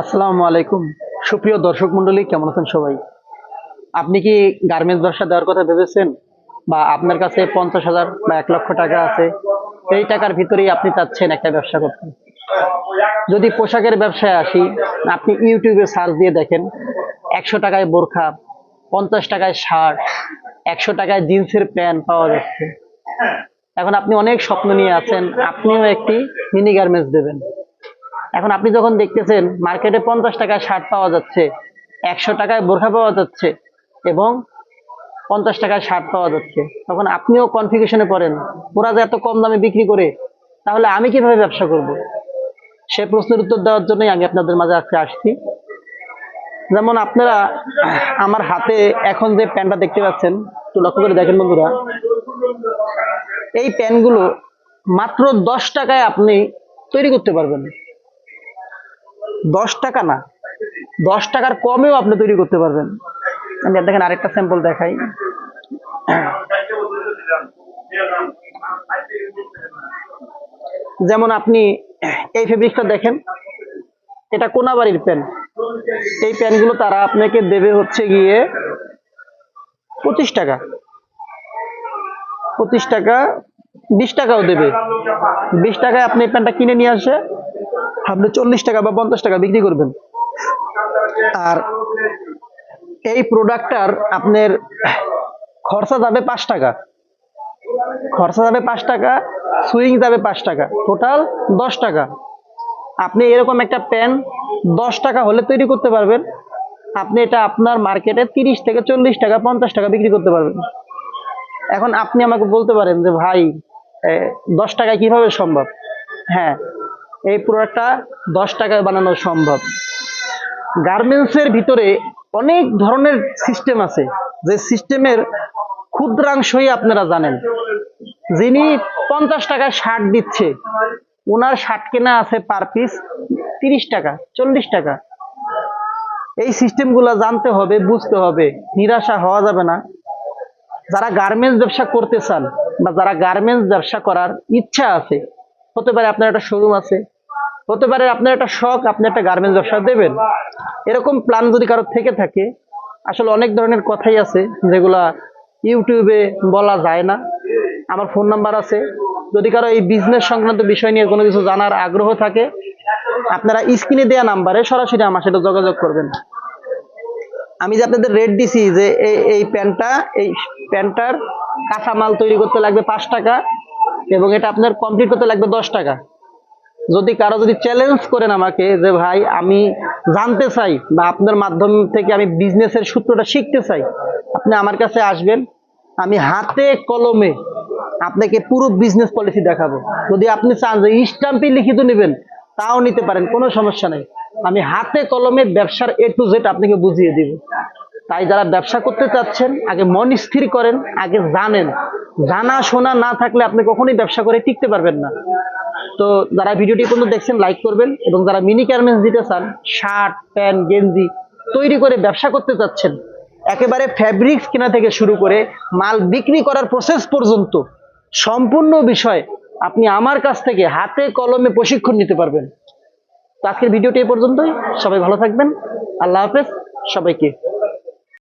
আসসালামু আলাইকুম। সুপ্রিয় দর্শক মন্ডলী কেমন আছেন সবাই? আপনি কি গার্মেন্টস ব্যবসা দেওয়ার কথা ভেবেছেন? বা আপনার কাছে পঞ্চাশ হাজার বা এক লক্ষ টাকা আছে, এই টাকার ভিতরেই আপনি চাচ্ছেন একটা ব্যবসা করতে? যদি পোশাকের ব্যবসায় আসি, আপনি ইউটিউবে সার্চ দিয়ে দেখেন, একশো টাকায় বোরখা, পঞ্চাশ টাকায় শার্ট, একশো টাকায় জিন্সের প্যান্ট পাওয়া যাচ্ছে। এখন আপনি অনেক স্বপ্ন নিয়ে আছেন, আপনিও একটি মিনি গার্মেন্টস দেবেন। এখন আপনি যখন দেখতেছেন মার্কেটে পঞ্চাশ টাকায় শার্ট পাওয়া যাচ্ছে, একশো টাকায় বোরখা পাওয়া যাচ্ছে এবং পঞ্চাশ টাকায় শার্ট পাওয়া যাচ্ছে, তখন আপনিও কনফিউশনে পড়েন, ওরা যে এত কম দামে বিক্রি করে, তাহলে আমি কীভাবে ব্যবসা করব? সে প্রশ্নের উত্তর দেওয়ার জন্যই আমি আপনাদের মাঝে আজকে আসছি। যেমন আপনারা আমার হাতে এখন যে প্যান্টটা দেখতে পাচ্ছেন, একটু লক্ষ্য করে দেখেন বন্ধুরা, এই প্যান্টগুলো মাত্র দশ টাকায় আপনি তৈরি করতে পারবেন। দশ টাকা না, দশ টাকার কমেও আপনি তৈরি করতে পারবেন। আমি দেখেন আরেকটা স্যাম্পল দেখাই। যেমন আপনি এই ফেব্রিকটা দেখেন, এটা কোনাবাড়ির পেন এই পেনগুলো তারা আপনাকে দেবে হচ্ছে গিয়ে পঁচিশ টাকা। পঁচিশ টাকা, বিশ টাকাও দেবে। বিশ টাকায় আপনি এই প্যান্টটা কিনে নিয়ে আসে। আপনি চল্লিশ টাকা বা পঞ্চাশ টাকা বিক্রি করবেন। আর এই প্রোডাক্টটার আপনার খরচা যাবে পাঁচ টাকা। খরচা যাবে পাঁচ টাকা সুইং যাবে পাঁচ টাকা। টোটাল দশ টাকা। আপনি এরকম একটা প্যান দশ টাকা হলে তৈরি করতে পারবেন। আপনি এটা আপনার মার্কেটে তিরিশ থেকে চল্লিশ টাকা, পঞ্চাশ টাকা বিক্রি করতে পারবেন। এখন আপনি আমাকে বলতে পারেন যে, ভাই দশ টাকায় কীভাবে সম্ভব? হ্যাঁ এই প্রোডাক্টটা দশ টাকায় বানানো সম্ভব। গার্মেন্টসের ভিতরে অনেক ধরনের সিস্টেম আছে। যে সিস্টেমের ক্ষুদ্রাংশই আপনারা জানেন। যিনি পঞ্চাশ টাকায় শার্ট দিচ্ছে, ওনার শার্ট কেনা আছে পার পিস তিরিশ টাকা, চল্লিশ টাকা। এই সিস্টেমগুলো জানতে হবে, বুঝতে হবে। নিরাশা হওয়া যাবে না। যারা গার্মেন্টস ব্যবসা করতে চান বা যারা গার্মেন্টস ব্যবসা করার ইচ্ছা আছে, হতে পারে আপনার একটা শোরুম আছে হতে পারে আপনার একটা শখ, আপনি একটা গার্মেন্টস ব্যবসা দেবেন। এরকম প্ল্যান যদি কারও থেকে থাকে, আসলে অনেক ধরনের কথাই আছে যেগুলা ইউটিউবে বলা যায় না। আমার ফোন নাম্বার আছে। যদি কারও এই বিজনেস সংক্রান্ত বিষয় নিয়ে কোনো কিছু জানার আগ্রহ থাকে, আপনারা স্ক্রিনে দেওয়া নাম্বারে সরাসরি আমার সাথে যোগাযোগ করবেন। আমি যে আপনাদের রেট দিছি যে এই এই প্যান্টটা, এই প্যান্টটার কাঁচামাল তৈরি করতে লাগবে পাঁচ টাকা এবং এটা আপনার কমপ্লিট করতে লাগবে দশ টাকা। যদি কারও যদি চ্যালেঞ্জ করেন আমাকে যে ভাই, আমি জানতে চাই বা আপনার মাধ্যম থেকে আমি বিজনেসের সূত্রটা শিখতে চাই, আপনি আমার কাছে আসবেন, আমি হাতে কলমে আপনাকে পুরো বিজনেস পলিসি দেখাবো। যদি আপনি চান যে স্টাম্পে লিখিত নেবেন, তাও নিতে পারেন, কোনো সমস্যা নেই। আমি হাতে কলমে ব্যবসার এ টু জেড আপনাকে বুঝিয়ে দিব। তাই যারা ব্যবসা করতে চাচ্ছেন, আগে মন স্থির করেন, আগে জানেন। জানা শোনা না থাকলে আপনি কখনোই ব্যবসা করে টিকতে পারবেন না। তো যারা ভিডিওটি কোনো দেখছেন লাইক করবেন এবং যারা মিনি গার্মেন্টস দিতে চান শার্ট প্যান্ট গেঞ্জি তৈরি করে ব্যবসা করতে চাচ্ছেন, একেবারে ফ্যাব্রিক্স কেনা থেকে শুরু করে মাল বিক্রি করার প্রসেস পর্যন্ত সম্পূর্ণ বিষয় আপনি আমার কাছ থেকে হাতে কলমে প্রশিক্ষণ নিতে পারবেন। তো আজকের ভিডিওটি এই পর্যন্তই। সবাই ভালো থাকবেন। আল্লাহ হাফেজ। সবাইকে